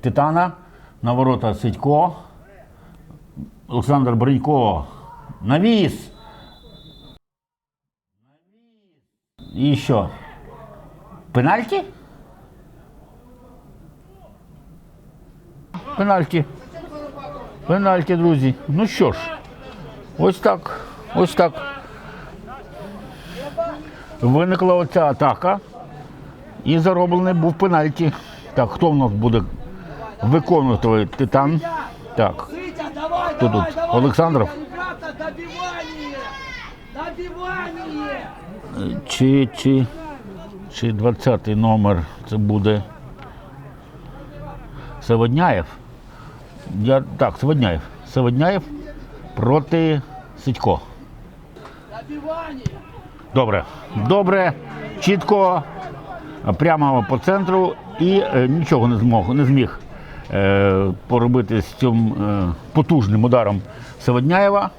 Титана, на ворота Сидько, Олександр Бринько. Навіс. І що? Пенальті? Пенальті. Пенальті, друзі. Ну що ж, ось так. Ось так. Виникла оця атака. І зароблений був пенальті. Так, хто в нас буде виконувати титан? Так, давай, тут? Олександров? Чи, чи, чи 20-й номер це буде Саводняєв? Я, так, Саводняєв. Саводняєв проти Сидько. Добре. Добре, чітко, прямо по центру і е, нічого не змог, не зміг поробити з цим е, потужним ударом Саводняєва.